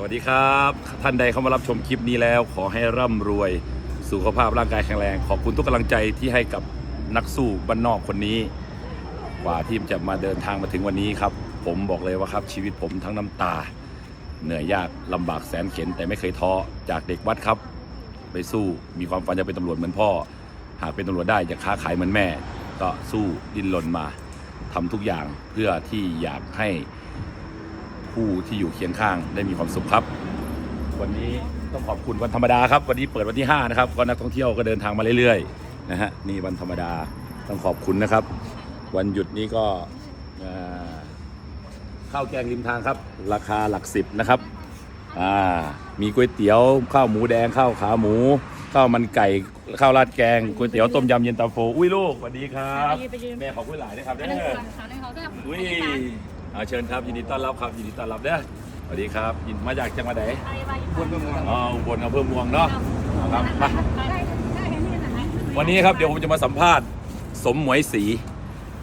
สวัสดีครับ ท่านใดเข้ามารับชมคลิปนี้แล้ว ขอให้ร่ำรวยสุขภาพร่างกายแข็งแรง ขอบคุณทุกกำลังใจที่ให้กับนักสู้บ้านนอกคนนี้ กว่าที่จะมาเดินทางมาถึงวันนี้ครับ ผมบอกเลยว่าครับชีวิตผมทั้งน้ำตา เหนื่อยยากลำบากแสนเข็นแต่ไม่เคยท้อจากเด็กวัดครับ ไปสู้มีความฝันจะเป็นตำรวจเหมือนพ่อ หากเป็นตำรวจได้จะค้าขายเหมือนแม่ ก็สู้ดิ้นรนมาทำทุกอย่างเพื่อที่อยากให้ ผู้ที่อยู่เคียงข้างได้มีความสุขครับ วันนี้ต้องขอบคุณวันธรรมดาครับ วันนี้เปิดวันที่ 5 นะครับ ก็นักท่องเที่ยวก็เดินทางมาเรื่อยๆนะฮะนี่วันธรรมดาต้องขอบคุณนะครับ วันหยุดนี้ก็อ่าข้าวแกงริมทางครับ ราคาหลักสิบนะครับอ่ามีก๋วยเตี๋ยวข้าวหมูแดงข้าวขาหมูข้าวมันไก่ข้าวราดแกงก๋วยเตี๋ยวต้มยำเย็นตาโฟอุ้ยลูกสวัสดีครับไปยืมไปยืมแม่ขอบคุณหลายนะครับอันเด้นั้นอก่อนค่ะในเขาก็อุ้ย เอาเชิญครับยินดีต้อนรับครับยินดีต้อนรับเด้อสวัสดีครับยินมาจากจังหวัดไหนบนเมืองอ๋ออุบลอำเภอเมืองเนาะครับมาได้ได้เห็นนี่นะวันนี้ครับเดี๋ยวผมจะมาสัมภาษณ์ สมหมวยศรี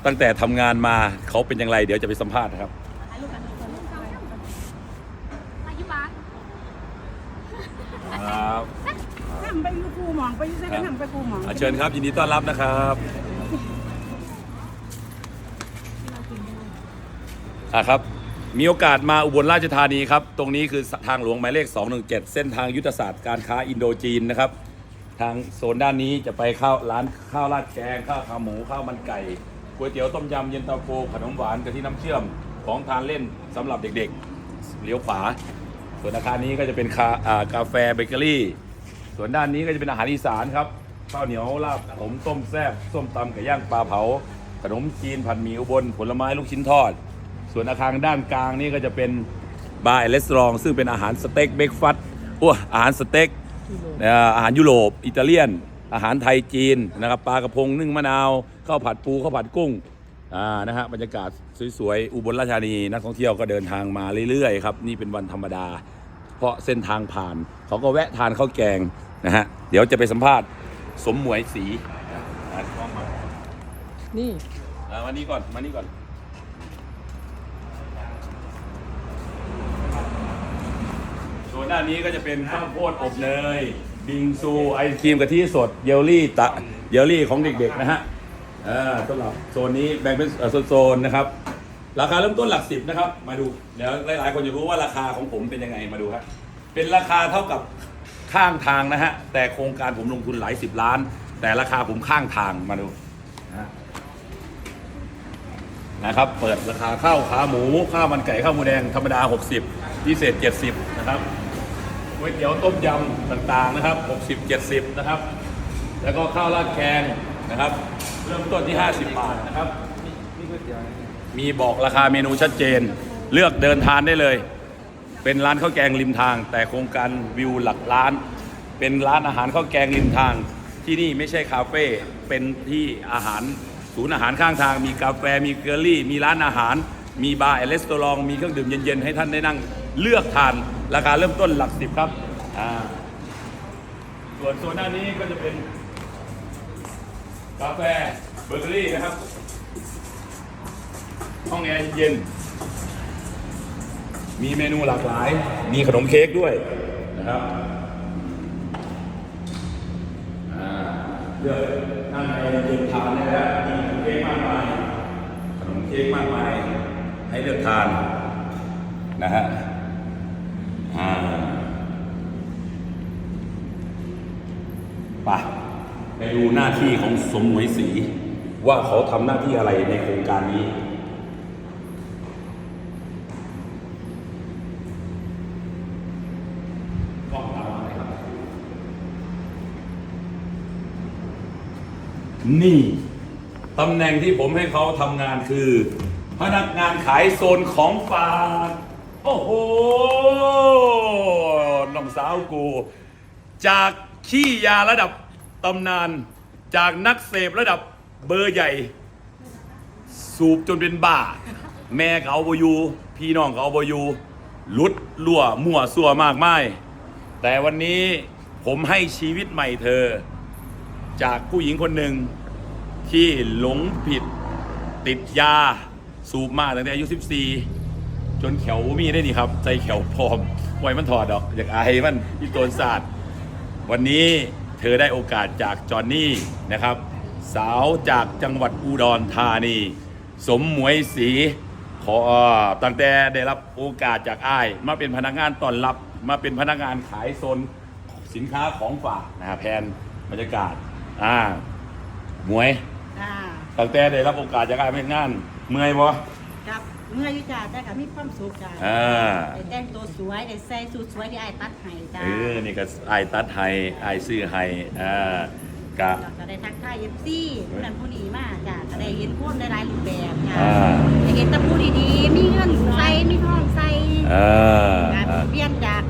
ตั้งแต่ทำงานมาเขาเป็นอย่างไร เดี๋ยวจะไปสัมภาษณ์นะครับถ่ายรูปกันคนลูกเขาอายุบ้านครับทำไปยูคูหมองไปยูเซ่ก็ทำไปคูหมอง อะเชิญครับยินดีต้อนรับนะครับ อะครับ มีโอกาสมาอุบลราชธานีครับ ตรงนี้คือทางหลวงหมายเลข 217 เส้นทางยุทธศาสตร์การค้าอินโดจีนนะครับ ทางโซนด้านนี้จะไปข้าวร้านข้าวราดแกงข้าวขาหมูข้าวมันไก่ก๋วยเตี๋ยวต้มยำเย็นตาโฟขนมหวานกะทิน้ำเชื่อมของทานเล่นสำหรับเด็กๆเลี้ยวขวา ส่วนอาคารนี้ก็จะเป็นคาอ่ากาแฟเบเกอรี่ ส่วนด้านนี้ก็จะเป็นอาหารอีสานครับข้าวเหนียวลาบผมต้มแซ่บส้มตำไก่ย่างปลาเผา ขนมจีนผัดหมี่อุบลผลไม้ลูกชิ้นทอด ส่วนอาคารด้านกลางนี่ก็จะเป็นบาร์เลสรอง ซึ่งเป็นอาหารสเต็กเบรกฟัสต์อ้วอาหารสเต็กเอ่ออาหารยุโรป อิตาเลียน อาหารไทยจีนนะครับปลากระพงนึ่งมะนาวข้าวผัดปูข้าวผัดกุ้งอ่านะฮะบรรยากาศสวยๆอุบลราชธานีนักท่องเที่ยวก็เดินทางมาเรื่อยๆครับนี่เป็นวันธรรมดา เพราะเส้นทางผ่านเขาก็แวะทานข้าวแกงนะฮะเดี๋ยวจะไปสัมภาษณ์สมหมวยสีอะอะกล้องมานี่อะมานี่ก่อนมานี่ก่อน วนด้านนี้ก็จะเป็นข้าวโพดอบเนย บิงซูไอศครีมกะทิสดเยลลี่ตะเยลลี่ของเด็กๆนะฮะอ่าสำหรับโซนนี้แบ่งเป็นเอ่อโซนๆนะครับ ราคาเริ่มต้นหลักสิบนะครับ มาดูเดี๋ยวหลายๆคนจะรู้ว่าราคาของผมเป็นยังไงมาดูครับเป็นราคาเท่ากับข้างทางนะฮะแต่โครงการผมลงทุนหลายสิบล้าน แต่ราคาผมข้างทางมาดูนะฮะนะครับ เปิดราคาข้าวขาหมู ข้าวมันไก่ข้าวหมูแดงธรรมดา 60 พิเศษ 70 นะครับก๋ วยเตี๋ยวต้มยำต่างๆนะครับ 60 70 นะครับ แล้วก็ข้าวราดแกงนะครับ เริ่มต้นที่ 50 บาทนะครับ มีบอกราคาเมนูชัดเจน เลือกเดินทานได้เลย เป็นร้านข้าวแกงริมทาง แต่โครงการวิวหลักล้าน เป็นร้านอาหารข้าวแกงริมทาง ที่นี่ไม่ใช่คาเฟ่เป็นที่อาหารศูนย์อาหารข้างทาง มีกาแฟมีเกอรี่ มีร้านอาหาร มีบาร์แอนด์รีสอร์ทมีเครื่องดื่มเย็นๆให้ท่านได้นั่งเลือกทาน ราคาเริ่มต้นหลักสิบครับอ่าส่วนโซนด้านนี้ก็จะเป็น กาแฟเบเกอรี่นะครับ ห้องแอร์เย็น มีเมนูหลากหลาย มีขนมเค้กด้วยนะครับเลือกนั่งในเย็นทานได้แล้วมีขนมเค้กมากมายขนมเค้กมากมายให้เลือกทานนะฮะอ่า ไปไปดูหน้าที่ของสมหมวยศรีว่าเขาทำหน้าที่อะไรในโครงการนี้กล้องตามมาเลยครับนี่ตำแหน่งที่ผมให้เขาทำงานคือ พนักงานขายโซนของฝากโอ้โหน้องสาวกู จาก ขี้ยาระดับตำนานจากนักเสพระดับเบอร์ใหญ่ สูบจนเป็นบ้า แม่เขาบอยู่พี่น้องเขาบอยู่ลุดลั่วมั่วซั่วมากมาย แต่วันนี้ผมให้ชีวิตใหม่เธอ จากผู้หญิงคนหนึ่งที่หลงผิด ติดยา สูบมาตั้งแต่อายุ 14 จนแขวมีได้นี่ครับ ใจแขวพร้อมปล่อยมันถอดดอก อยากอายมันอีโตนศาสตร์ วันนี้เธอได้โอกาสจากจอห์นนี่นะครับ สาวจากจังหวัดอุดรธานี สมหมวยศรีขอตั้งแต่ได้รับโอกาสจากอ้าย มาเป็นพนักงานต้อนรับ มาเป็นพนักงานขายโซนสินค้าของฝากนะฮะแพนบรรยากาศอ่าหมวยอ่าตั้งแต่ได้รับโอกาสจากอ้ายเป็นงานเมื่อยบ่กับ เมื่ออยุจ่าแต่ก็มีความสุขจ้าอ่า ได้แต่งตัวสวยได้ใส่สูทสวยที่ไอ้ายตัดให้จ้าเออ นี่ก็ไอ้ายตัดให้ไอ้ายซื้อให้อ่ากะก็ได้ทักทายเอฟซีผู้นั้นผู้นี้มากจ้าก็ได้เห็นคนได้หลายรูปแบบจ้าอ่า ได้เห็นแตะผู้ดีๆ มีเงินใส่มีทองใส่อ่าการอ่า เปลี่ยนจาก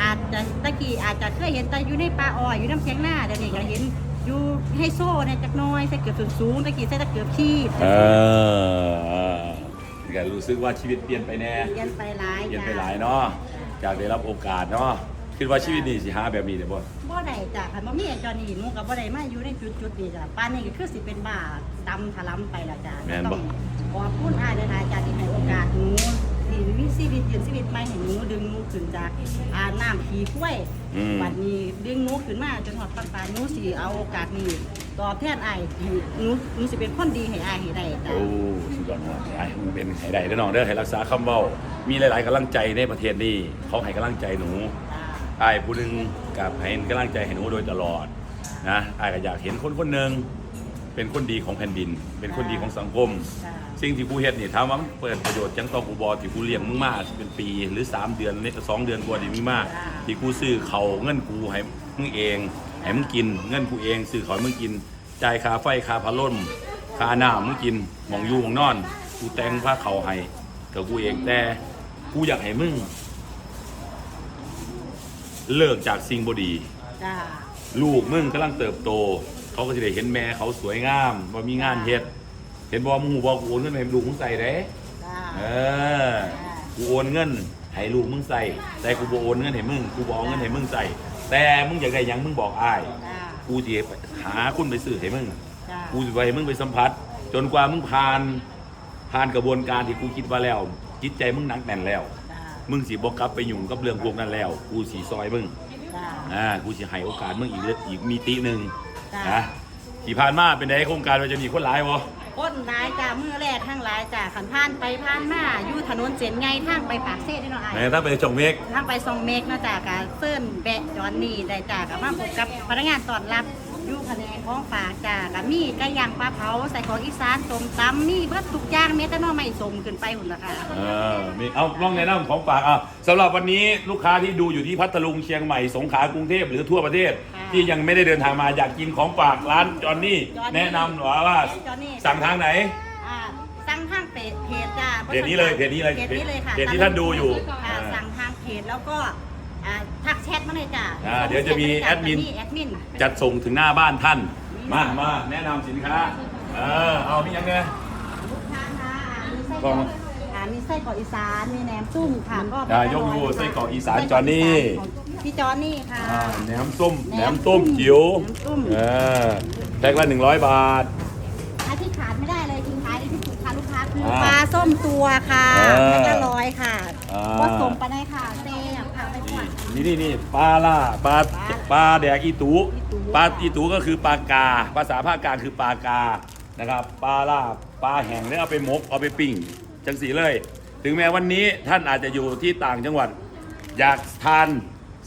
อาจจะตะกี้อาจจะเคยเห็นแต่อยู่ในป่าอ้อยอยู่น้ำแข็งหน้าเดี๋ยวนี้ก็เห็นอยู่ให้โซ่ในยจักหน้อยใส่เกือบสูงๆตะกี้ใส่ตะเกือบชีพเออ ก็รู้สึกว่าชีวิตเปลี่ยนไปแน่เปลี่ยนไปหลายเปลี่ยนจ้าไปหลายเนาะจากได้รับโอกาสเนาะคิดว่าชีวิตนี้สิหาแบบนี้ได้บ่บ่ได้จ้ะคันบ่มีไอ้จอนี่หนูก็บ่ได้มาอยู่ในจุดๆนี้จ้ะป่านนี้ก็คือสิเป็นบ้าดำถลำไปและจ้ะแม่นบ่ต้องขอบคุณอ้ายหลายๆจ้ะที่ให้โอกาสหนูที่ มีชีวิตยืนชีวิตใหม่ให้หนูดึงหนูขึ้นจากอ่าน้ำขี้กล้วยอืม บัดนี้ดึงหนูขึ้นมาจนฮอดปังปานหนูสิเอาโอกาสนี้ตอบแทนอ้ายให้หนูหนูสิเป็นคนดีให้อ้ายให้ได้จ้ะ โอ้สุดยอดมากไอ้มันเป็นให้ได้เด้อน้องเด้อให้รักษาคำเว้ามีหลายๆกำลังใจในประเทศนี้เขาให้กำลังใจหนูจ้ะไอ้ายผู้หนึงกับให้กำลังใจให้หนูโดยตลอดนะไอ้ายก็อยากเห็นคนคนหนึ่งเป็นคนดีของแผ่นดิน เป็นคนดีของสังคม จ้ะ สิ่งที่กูเฮ็ดนี่ถามว่ามันเปิดประโยชน์จังต่อกูบอที่กูเลี้ยงมึงมาเป็นปี หรือ 3 เดือนนี่สองเดือนกว่าที่มีมาที่กูซื้อเขาวเงินกูให้มึงเองให้มึงกิน เงินกูเองซื้อเขาวให้มึงกินจ่ายค่าไฟค่าพัดลมค่าน้ำมึงกินหมองอยู่หมองนอน กูแต่งผ้าเขาวให้กับกูเองแต่กูอยากให้มึงเลิกจากสิ่งบดีจ้ะลูกมึงกำลังเติบโต เขาก็จะได้เห็นแม่เขาสวยงามว่ามีงานเฮ็ด เห็นบอกมึงหูบอกกูโอนเงินให้ลูกมึงใส่เด้จ้ะเออ กูโอนเงินให้ลูกมึงใส่ แต่กูบ่โอนเงินให้มึง กูบ่เอาเงินให้มึงใส่ แต่มึงอยากได้หยังมึงบอกอ้าย จ้ะกูจะหาคนไปซื้อให้มึง จ้ะกูจะไปให้มึงไปสัมผัส จนกว่ามึงผ่าน ผ่านกระบวนการที่กูคิดว่าแล้ว จิตใจมึงหนักแน่นแล้ว จ้ะมึงสิบ่กลับไปยุ่งกับเรื่องพวกนั้นแล้ว กูสิซอยมึง จ้ะอ่า กูสิให้โอกาสมึงอีกเรื่องอีกมีติหนึ่งจ้ะ นะที่ผ่านมาเป็นไงโครงการว่าจะมีคนหลายวะ คนร้ายจ้ามือแรกทั้งหลายจ้าขันผ่านไปผ่านมาอยู่ถนนเส้นไงทางไปปากเซ่ได้เนาะไอ้ไหนถ้าไปจงเมกทางไปซองเมกเนาะจ้ากาเซิ่นแบะจอนนี่ได้จ้ากับมาพบกับพนักงานต้อนรับ อยู่แผนกของฝากจ้ากับมีไก่ย่างปลาเผาใส่ของอีสานต้มตำมีเบิดทุกอย่างแม้แต่หน้อไม่สมขึ้นไปหุ่นละค่ะ เออมีเอาลองแนะนำของฝากอะสำหรับวันนี้ลูกค้าที่ดูอยู่ที่พัทลุงเชียงใหม่สงขลากรุงเทพหรือทั่วประเทศ ค่ะที่ยังไม่ได้เดินทางมาอยากกินของฝากร้านจอนนี่จอนนี่แนะนำหน่อยว่าจอนนี่สั่งทางไหน อ่าสั่งทางเพจเพจจ้าเพจนี้เลยเพจนี้เลยเพจนี้เลยค่ะเพจที่ท่านดูอยู่ ค่ะสั่งทางเพจแล้วก็ อ่าทักแชทมาเลยจ้าอ่าเดี๋ยวจะมีแอดมิน แอดมินจัดส่งถึงหน้าบ้านท่าน มามาแนะนำสินค้า เออ เอามียังไง ลูกค้าค่ะมีไส้กล่องอ่ามีไส้กรอกอีสานมีแหนมตุ้มค่ะก็อ่ายกดูไส้กรอกอีสานจอนนี่ ของพี่จอนนี่ค่ะ อ่าแหนมส้มแหนมต้มจิ๋วแหนมต้ม เออแพ็คละ100 บาท อันที่ขาดไม่ได้เลยทิ้งท้ายที่สุดค่ะลูกค้าคืออ่าปลาส้มตัวค่ะอ่าแพ็คละร้อยค่ะอ่าผสมไปได้ค่ะเซ่บค่ะไปก่อ นนี่นี่นี่ปลาล่าปลาปลาแดกอีตูอีตูปลาอีตูก็คือปลากา ภาษาภาคกลางคือปลากานะครับปลาล่าปลาแห้งเนี่ยเอาไปหมกเอาไปปิ้งจังสีเลย ถึงแม้วันนี้ท่านอาจจะอยู่ที่ต่างจังหวัด อยากทาน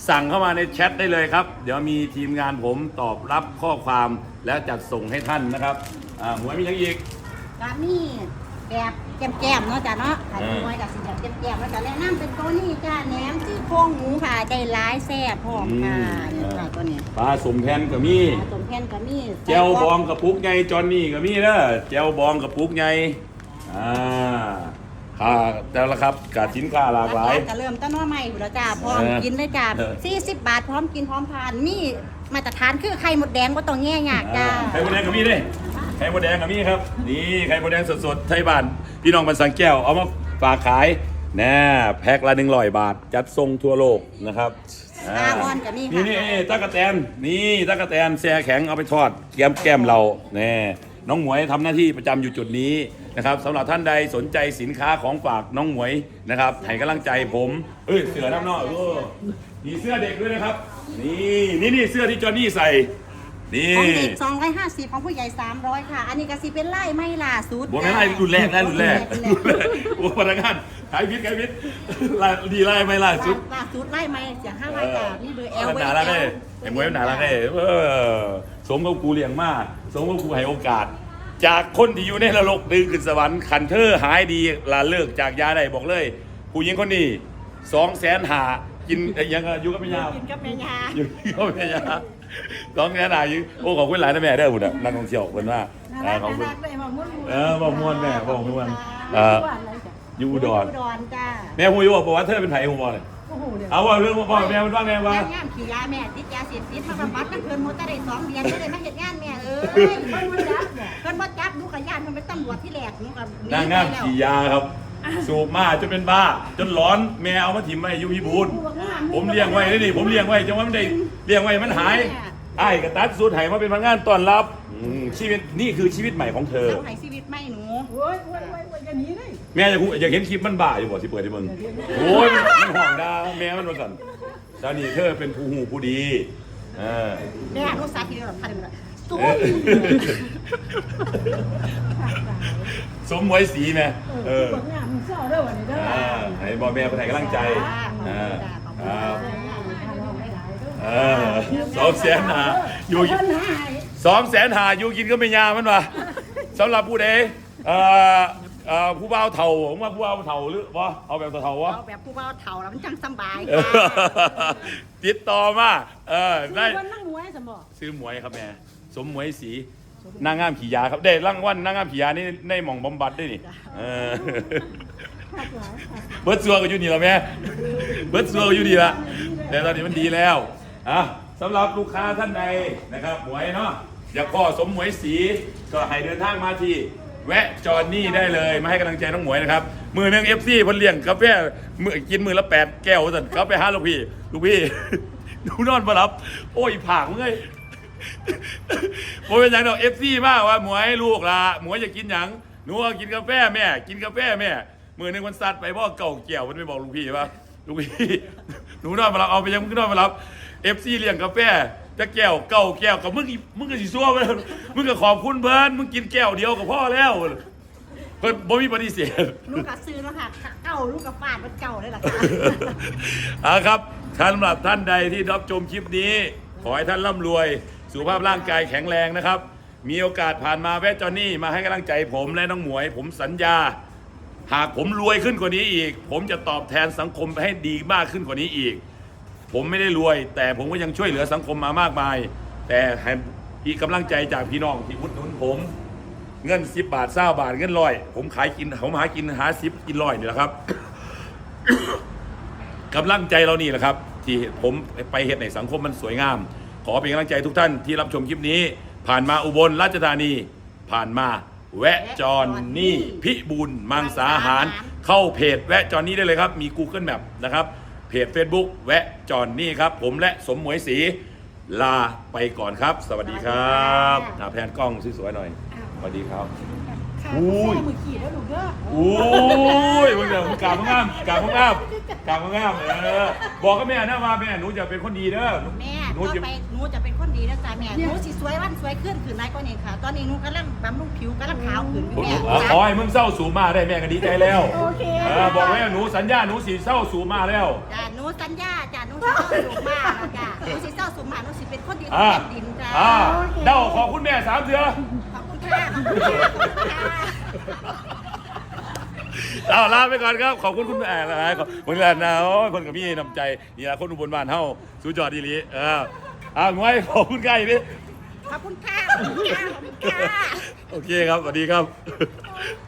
สั่งเข้ามาในแชทได้เลยครับ เดี๋ยวมีทีมงานผมตอบรับข้อความแล้วจัดส่งให้ท่านนะครับอ่าหมวยมียังอีกกามีแบบ แก้มๆเนาะจ้ะเนาะขายเออน้อยกับสีแบบแก้มๆแล้วก็แนะนำเป็นตัวนี้จ้าแหนมซี่โครงหมูค่ะได้หลายแซ่บพร้อมค่ะนี่ค่ะตัวนี้ปลาสมแพนก็มีผสมแผ่นก็มีแจวบองกระปุกไงจอนนี่ก็มีเด้อแจวบองกระปุกไงอ่าค่ะแต่ละครับกับสินค้าหลากหลายจะเริ่มต้นว่าใหม่อยู่แล้วจ้าพร้อมเออกินเลยจ้าเออ 40 บาทพร้อมกินพร้อมทานมีมาตรฐานคือไข่หมดแดงก็ต้องแง่ยากจ้าไข่มดแดงก็มีเด้ ไข่มดแดงก็มีครับ นี่ไข่มดแดงสดๆ ไทยบ้าน พี่น้องบันสังแก้ว เอามาฝากขายแน่แพ็คละหนึ่งร้อยบาท จัดส่งทั่วโลกนะครับตาอ่อนก็มีค่ะนี่นี่เอ้ยตะกะแตนนี่ตะกะแตนแช่แข็งเอาไปทอดแก้มแก้มเราแน่น้องหมวยทำหน้าที่ประจำอยู่จุดนี้นะครับสำหรับท่านใดสนใจสินค้าของฝากน้องหมวยนะครับให้กำลังใจผมเอ้ยเสือน้ำนอกเออมีเสื้อเด็กด้วยนะครับ นี่นี่นี่เสื้อที่จอห์นนี่ใส่ นี่ของเด็ก250ของผู้ใหญ่ 300 ค่ะ อันนี้ก็สิเป็นไล่ไม่ล่าสุดบัวไม่ไล่รุ่นแรกนะรุ่นแรกรุ่นรุ่นแรกโอ้พนักงานขายพิษขายพิษไล่ดีไล่ไม่ล่าสุดล่าสุดไล่ไม่เสียห้าร้อยจ้านี่เบอร์เอลมันหนาละเด้ไอ้มวยมันหนาละเด้เออสมกับกูเลี้ยงมาก สมกับกูให้โอกาส จากคนที่อยู่ในนรกดึงขึ้นสวรรค์ขันเธอหายดีลาเลิกจากยาได้บอกเลยผู้หญิงคนนี้สองแสนหากินไอ้ยังอะอยู่กับแม่ยากินกับแม่ยาอยู่กับแม่ยา สองแสนหาอยู่โอ้ขอบคุณหลายนะแม่เด้อบุญอะนักท่องเที่ยวเพิ่นว่าน่าเอรัอกขอบคุณน่ารักเลยบอกม่วนเออบอกม่วนแม่บอกม่วนเออ อยู่อุดรอุดรจ้าแม่พูดอยู่ว่าประวัติเธอเป็นไผ่หูบอลเลยโอ้โหเดี๋ยวเอาว่าเรื่องพ่อแม่มันว่าไงวะแม่งามขี่ยาแม่ติดยาเสพติดมาบำบัดกันเพิ่นหมดแต่ได้สองเดือนก็เลยมาเฮ็ดงานแม่เอ้ยเพิ่นบ่จับเพิ่นบ่จับหนูกับญาติมันเป็นตำรวจที่แรกหนูกับนางงามขี่ยาครับ สูบมาจนเป็นบ้า จนร้อนแม่เอามาถิ่มไว้อยุพิบูลผมเลี้ยงไว้นี่ผมเลี้ยงไว้จนว่ามันได้เลี้ยงไว้มันหายไอ้กระตัดสูตรไห้มาเป็นพนักงานต้อนรับอืมชีวิตนี่คือชีวิตใหม่ของเธอเจ้าให้ชีวิตไม่หนูโอ้ยโอ้ยโอ้ยโอ้ยอย่างนี้เลยแม่อยากรู้อยากเห็นคลิปมันบ้าอยู่บ่สิเปิดให้มึงโอ้ยมันมันห่วงดาแม่มันมาสั่นตอนนี้เธอเป็นผู้หูผู้ดีเออ แม่หนูสาธิตแบบพันเลย ตุ้เออสมมวยสีแม่เออเปิดงานมึงเศร้าเด้อวันนี้เด้ออ่าให้บอแม่คนไหนกำลังใจอ่าครับเออสองแสนหาอยู่เพิ่นหายสองแสนหาอยู่กินก็ไม่ยามันวะสำหรับผู้ใดเอ่อเอ่อผู้บ่าวเถ่าผมว่าผู้บ่าวเถ่าหรือวะเอาแบบเถ่าๆวะ เอาแบบผู้บ่าวเฒ่าแล้วมันจังสำบายเออค่ะติดต่อมาเออได้เพิ่นนั่งมวยสมองซื้อหมวยครับแม่ สมหมวยสีนางงามขี่ยาครับ ได้รางวัลนางงามขี่ยานี่ในหม่องบำบัดได้นี่เออเบิร์ดซัวก็อยู่นี่แล้วแม่เบิร์ดซัวก็อยู่นี่ละแต่ตอนนี้มันดีแล้วอะสำหรับลูกค้าท่านใดนะครับหมวยเนาะอยากพ่อสมหมวยสีก็ให้เดินทางมาที่แวะจอนนี่ได้เลย มาให้กำลังใจน้องหมวยนะครับ มือหนึงเอฟซีพันเลี้ยงกาแฟมือกินมือละแปดแก้วสั่นเขาไปหาลูกพี่ ลูกพี่หนูนอนมารับ โอ้ยผากมึงเลย ผมเป็นอย่างดอกเอฟซีมากว่าหมวยลูกละหมวยอยากกินหยังหนูก็กินกาแฟแม่ กินกาแฟแม่มือหนึงมันซัดไปพ่อเก่าเกี่ยวมันไม่บอกลูกพี่ว่าลูกพี่หนูนอนมารับเอาไปยังมึงก็นอนมารับเอฟซีเลี้ยงกาแฟจะแก้วเก่าแก้วกับมึงอีมึงก็สิซัวไปแล้วมึงก็ขอบคุณเพิ่นมึงกินแก้วเดียวกับพ่อแล้วเพิ่นบ่มีปฏิเสธลูกกับซื้อแล้วค่ะเก่าลูกกับฟาดมันเก่าเลยล่ะค่ะเอาครับท่านสำหรับท่านใดที่รับชมคลิปนี้ ขอให้ท่านร่ำรวย สุขภาพร่างกายแข็งแรงนะครับ มีโอกาสผ่านมาแวะจอนนี่มาให้กำลังใจผมและน้องหมวย ผมสัญญา หากผมรวยขึ้นกว่านี้อีก ผมจะตอบแทนสังคมให้ดีมากขึ้นกว่านี้อีก ผมไม่ได้รวย แต่ผมก็ยังช่วยเหลือสังคมมามากมาย แต่ให้อีกกำลังใจจากพี่น้องที่อุดหนุนผมเงินสิบบาทเศร้าบาทเงินร้อย ผมขายกินผมหากินหาสิบกินร้อยนี่แหละครับกำลังใจเรานี่แหละครับ ที่ผมไปเห็นในสังคมมันสวยงาม ขอเป็นกำลังใจทุกท่านที่รับชมคลิปนี้ ผ่านมาอุบลราชธานี ผ่านมาแวะจอนนี่พิบูลมังสาหาร เข้าเพจแวะจอนนี่ได้เลยครับ มี Google Map นะครับเพจ Facebook แวะจอนนี่ครับ ผมและสมหมวยศรีลาไปก่อนครับ สวัสดีครับอ่าแพนกล้องสวยๆหน่อยสวัสดีครับ อุ้ยมือขี่แล้วลูกเด้อโอ้ยมึงเดี๋ยวมึงกราบมึงงามกราบมึงงามกราบมึงงามเออบอกกับแม่นะว่าแม่หนูจะเป็นคนดีเด้อแม่หนูต่อจะไปหนูจะเป็นคนดีนะจ๊ะแม่หนูสิสวยวันสวยขึ้นขึ้นไรก็นี่ค่ะ ตอนนี้หนูกำลังบำรุงผิวกำลังขาวขึ้นอยู่แม่เออขอให้มึงเศร้าสูงมาได้แม่ก็ดีใจแล้วโอเคเออบอกไว้ว่าหนูสัญญาหนูสีเศร้าสูงมาแล้ว จ้ะหนูสัญญาจ้ะหนูสิเศร้าสูงมากนะจ้ะหนูสิเศร้าสูงมากหนูสิเป็นคนดีของอ่าแผ่นดินจ้ะอ่าเด้าขอบคุณแม่สามเสือขอบ คุณค่ะขอบคุณค่ะขอบคุณค่ะเอาลาไปก่อนครับ ขอบคุณคุณแม่นะขอบคุณแม่นะโอ้ยคนกับพี่น้ำใจนี่ละคนอุบลบ้านเฮาสุดยอดดีหลีเอออ่าหน่วยขอบคุณใกล้ดิขอบคุณค่ะขอบคุณค่ะขอบคุณค่ะ โอเคครับสวัสดีครับโ